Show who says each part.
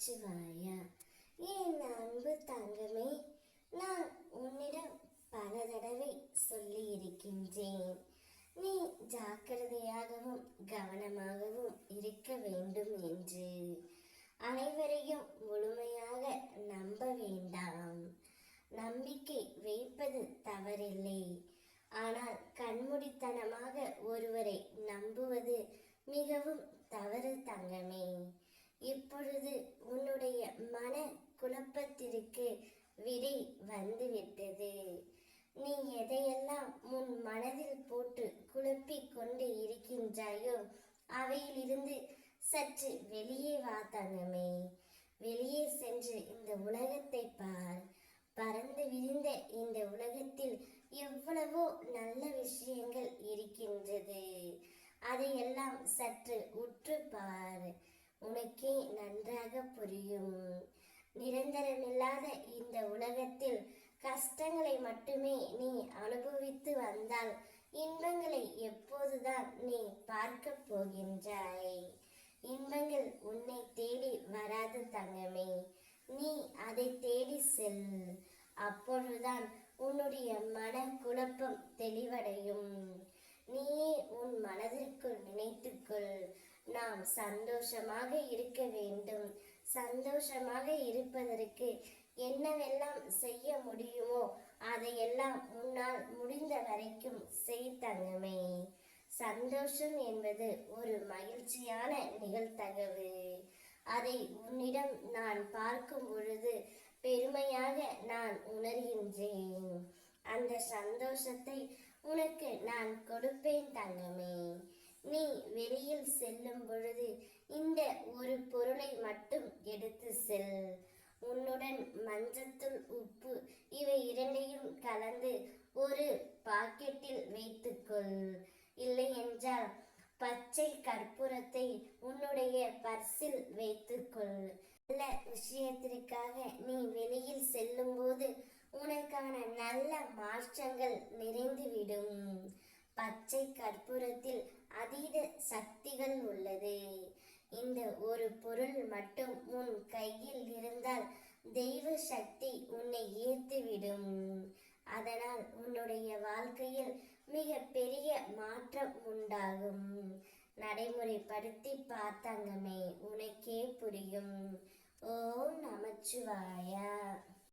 Speaker 1: நமச்சிவாயா என் அன்பு தங்கமே நான் உன்னிடம் பல தடவை சொல்லி இருக்கின்றேன் நீ ஜாக்கிரதையாகவும் கவனமாகவும் இருக்க வேண்டும் என்று. அனைவரையும் முழுமையாக நம்ப வேண்டாம். நம்பிக்கை வைப்பது தவறில்லை. ஆனால் கண்மூடித்தனமாக ஒருவரை நம்புவது மிகவும் தவறு தங்கமே. இப்பொழுது உன்னுடைய மன குழப்பத்திற்கு விடை வந்துவிட்டது. நீ எதையெல்லாம் உன் மனதில் போட்டு குழப்பிக் கொண்டு இருக்கின்றாயோ அவையிலிருந்து சற்று வெளியே வா தங்கமே. வெளியே சென்று இந்த உலகத்தை பார். பறந்து விரிந்த இந்த உலகத்தில் எவ்வளவோ நல்ல விஷயங்கள் இருக்கின்றது. அதையெல்லாம் சற்று உனக்கே நன்றாக புரியும். நிரந்தரமில்லாத இந்த உலகத்தில் கஷ்டங்களை மட்டுமே நீ அனுபவித்து வந்தால் இன்பங்களை எப்போதுதான் நீ பார்க்க போகின்றாய். இன்பங்கள் உன்னை தேடி வராது தங்கமே. நீ அதை தேடி செல். அப்பொழுதுதான் உன்னுடைய மன குழப்பம் தெளிவடையும். சந்தோஷமாக இருக்க வேண்டும். சந்தோஷமாக இருப்பதற்கு என்னவெல்லாம் செய்ய முடியுமோ அதையெல்லாம் முன்னால் முடிந்த வரைக்கும் செய் தங்கமே. சந்தோஷம் என்பது ஒரு மகிழ்ச்சியான நிகழ்த்தகவு அதை உன்னிடம் நான் பார்க்கும் பொழுது பெருமையாக நான் உணர்கின்றேன். அந்த சந்தோஷத்தை உனக்கு நான் கொடுப்பேன் தங்கமே. வெளியில் செல்லும் பொழுது இந்த ஒரு பொருளை மட்டும் எடுத்து செல். உன்னுடன் மஞ்சத்தூள் உப்பு இவை இரண்டையும் கலந்து ஒரு பாக்கெட்டில் வைத்துக்கொள். இல்லை என்றால் பச்சை கற்பூரத்தை உன்னுடைய பர்சில் வைத்துக்கொள். நல்ல விஷயத்திற்காக நீ வெளியில் செல்லும்போது உனக்கான நல்ல மாற்றங்கள் நிறை பச்சை கற்பூரத்தில் அதீத சக்திகள் உள்ளது. இந்த ஒரு பொருள் மட்டும் உன் கையில் இருந்தால் தெய்வ சக்தி உன்னை ஈர்த்துவிடும். அதனால் உன்னுடைய வாழ்க்கையில் மிக பெரிய மாற்றம் உண்டாகும். நடைமுறைப்படுத்தி பார்த்தாங்கமே உனக்கே புரியும். ஓம் நமச்சிவாயா.